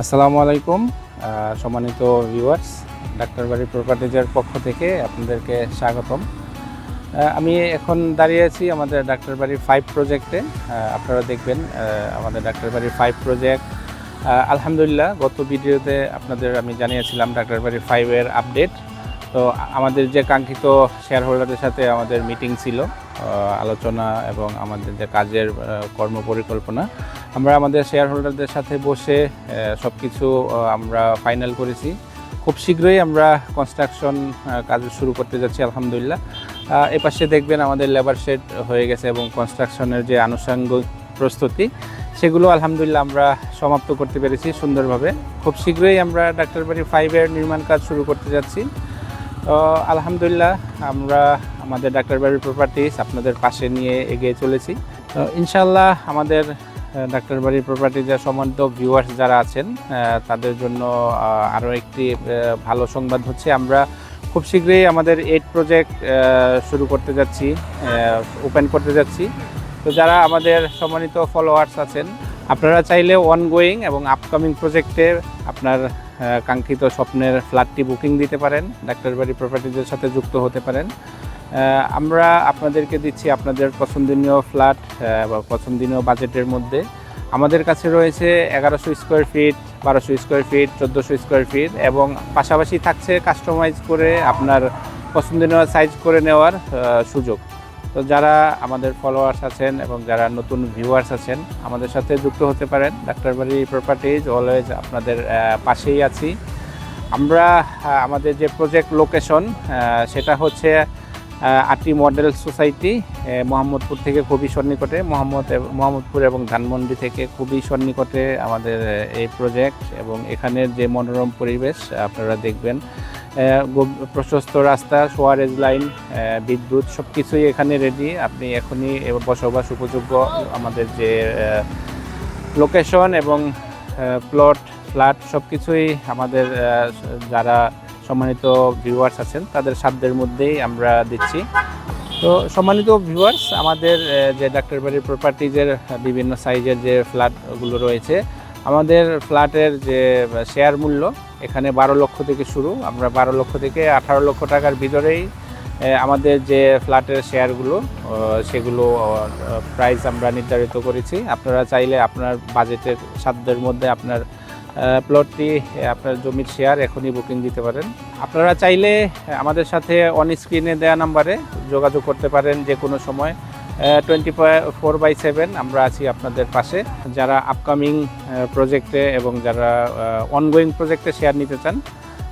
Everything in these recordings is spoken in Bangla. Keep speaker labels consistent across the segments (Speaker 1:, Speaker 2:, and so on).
Speaker 1: আসসালামু আলাইকুম সম্মানিত ভিউয়ার্স ডাক্তার বাড়ি প্রপার্টিজের পক্ষ থেকে আপনাদেরকে স্বাগতম। আমি এখন দাঁড়িয়ে আছি আমাদের ডাক্তার বাড়ি ফাইভ প্রজেক্টে আপনারা দেখবেন আমাদের ডাক্তার বাড়ি ফাইভ প্রজেক্ট আলহামদুলিল্লাহ, গত ভিডিওতে আপনাদের আমি জানিয়েছিলাম ডাক্তার বাড়ি ফাইভের আপডেট তো আমাদের যে কাঙ্ক্ষিত শেয়ার হোল্ডারদের সাথে আমাদের মিটিং ছিল আলোচনা এবং আমাদের যে কাজের কর্ম পরিকল্পনা আমরা আমাদের শেয়ার হোল্ডারদের সাথে বসে সব কিছু আমরা ফাইনাল করেছি। খুব শীঘ্রই আমরা কনস্ট্রাকশন কাজ শুরু করতে যাচ্ছি আলহামদুলিল্লাহ। আহ, এ পাশে দেখবেন আমাদের লেবার শেড হয়ে গেছে এবং কনস্ট্রাকশনের যে আনুষঙ্গিক প্রস্তুতি সেগুলো আলহামদুলিল্লাহ আমরা সমাপ্ত করতে পেরেছি সুন্দরভাবে। খুব শীঘ্রই আমরা ডাক্তারবাড়ি ফাইভের নির্মাণ কাজ শুরু করতে যাচ্ছি। আলহামদুলিল্লাহ আমরা আমাদের ডাক্তারবাড়ি প্রপার্টিস আপনাদের পাশে নিয়ে এগিয়ে চলেছি। তো ইনশাল্লাহ আমাদের ডাক্তার বাড়ি প্রপার্টিজের সম্মানিত ভিউয়ার্স যারা আছেন তাদের জন্য আরও একটি ভালো সংবাদ হচ্ছে। আমরা খুব শীঘ্রই আমাদের এইট প্রজেক্ট শুরু করতে যাচ্ছি ওপেন করতে যাচ্ছি। তো যারা আমাদের সম্মানিত ফলোয়ার্স আছেন, আপনারা চাইলে অনগোয়িং এবং আপকামিং প্রজেক্টে আপনার কাঙ্ক্ষিত স্বপ্নের ফ্ল্যাটটি বুকিং দিতে পারেন। ডাক্তার বাড়ি প্রপার্টিজের সাথে যুক্ত হতে পারেন। আমরা আপনাদেরকে দিচ্ছি আপনাদের পছন্দনীয় ফ্ল্যাট বা পছন্দনীয় বাজেটের মধ্যে। আমাদের কাছে রয়েছে এগারোশো স্কোয়ার ফিট, বারোশো স্কোয়ার ফিট, চোদ্দোশো স্কোয়ার ফিট এবং পাশাপাশি থাকছে কাস্টমাইজ করে আপনার পছন্দনীয় সাইজ করে নেওয়ার সুযোগ। তো যারা আমাদের ফলোয়ার্স আছেন এবং যারা নতুন ভিউয়ার্স আছেন, আমাদের সাথে যুক্ত হতে পারেন। ডাক্তারবাড়ি প্রপার্টিজ অলওয়েজ আপনাদের পাশেই আছি। আমরা আমাদের যে প্রজেক্ট লোকেশন সেটা হচ্ছে আটি মডেল সোসাইটি মোহাম্মদপুর থেকে খুবই সন্নিকটে, মোহাম্মদ মোহাম্মদপুর এবং ধানমন্ডি থেকে খুবই সন্নিকটে আমাদের এই প্রজেক্ট এবং এখানের যে মনোরম পরিবেশ আপনারা দেখবেন। প্রশস্ত রাস্তা সোয়ারেজ লাইন বিদ্যুৎ সব কিছুই এখানে রেডি আপনি এখনই বসবাস উপযোগ্য আমাদের যে লোকেশন এবং প্লট ফ্ল্যাট সব কিছুই আমাদের যারা সম্মানিত ভিউয়ার্স আছেন, তাদের সাধ্যের মধ্যেই আমরা দিচ্ছি। তো সম্মানিত ভিউয়ার্স আমাদের যে ডাক্তার বাড়ির প্রপার্টিজের বিভিন্ন সাইজের যে ফ্ল্যাটগুলো রয়েছে, আমাদের ফ্ল্যাটের যে শেয়ার মূল্য, এখানে বারো লক্ষ থেকে শুরু, আমরা বারো লক্ষ থেকে আঠারো লক্ষ টাকার ভিতরেই আমাদের যে ফ্ল্যাটের শেয়ারগুলো সেগুলো প্রাইস আমরা নির্ধারিত করেছি। আপনারা চাইলে আপনার বাজেটের সাধ্যের মধ্যে আপনার প্লটটি আপনার জমির শেয়ার এখনই বুকিং দিতে পারেন। আপনারা চাইলে আমাদের সাথে অন স্ক্রিনে দেওয়া নাম্বারে যোগাযোগ করতে পারেন যে কোনো সময়। টোয়েন্টি ফোর বাই সেভেন আমরা আছি আপনাদের পাশে। যারা আপকামিং প্রজেক্টে এবং যারা অনগোয়িং প্রজেক্টে শেয়ার নিতে চান,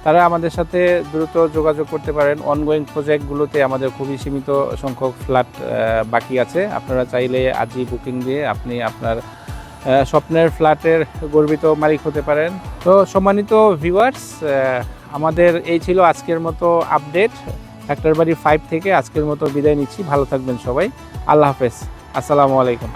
Speaker 1: তারা আমাদের সাথে দ্রুত যোগাযোগ করতে পারেন। অনগোয়িং প্রজেক্টগুলোতে আমাদের খুবই সীমিত সংখ্যক ফ্ল্যাট বাকি আছে। আপনারা চাইলে আজই বুকিং দিয়ে আপনি আপনার স্বপ্নের ফ্ল্যাটের গর্বিত মালিক হতে পারেন। তো সম্মানিত ভিউয়ার্স আমাদের এই ছিল আজকের মতো আপডেট ফ্যাক্টর বাড়ি ফাইভ থেকে আজকের মতো বিদায় নিচ্ছি। ভালো থাকবেন সবাই। আল্লাহ হাফেজ। আসসালামু আলাইকুম।